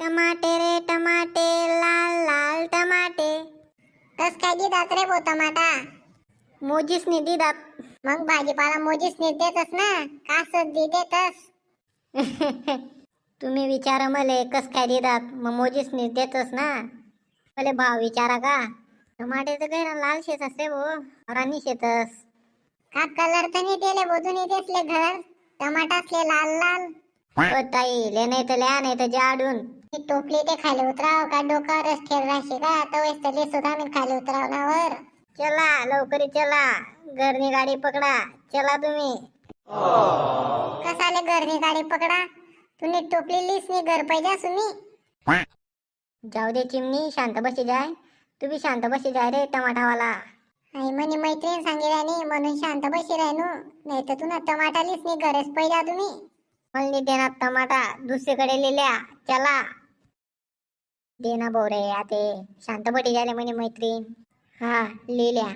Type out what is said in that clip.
टमाटे रे टमाटे लाल लाल टमाटे. कस काय दिदात रे बो टमाटा? मोजीस नि दिदात मग भाजीपाला मोजीस नीट देतस ना? का सद्दी देतस तुम्ही विचारा मले कस काय देतात? मग मोजीस नि देतोस ना? मले भाव विचारा का? टमाटे तर काही लाल शेत असते भो राणी शेतस का कलर तर नाही दिले बोधून देसले घर? टमाटा असले लाल. लाल ताई ले नाही तर ल्या नाही तर जाडून. ही टोपली ते खाली उतराव का डोक्यावरच ठेव राहशी का? तो तर सुद्धा मी खाली उतरावण्यावर चला लवकरी चला. घरनी गाडी पकडा. चला तुम्ही. कसाले घरनी गाडी पकडा? तुम्ही टोपली लिस नी घर पाहिजे सुनी. जाऊ दे चिमणी शांत बसी जाय. तू बी शांत बसी जाय रे टमाटावाला. आई म्हणे मैत्रीण सांगितल्याने म्हणून शांत बशी राहिनो. नाही तर तुला टमाटा लिस नी घरच पाहिजे तुम्ही. मला देना टमाटा दुसरीकडे लिहिल्या चला. देना बोरे आते शांत बटी झाले म्हणे मैत्रीण. हा लिहिल्या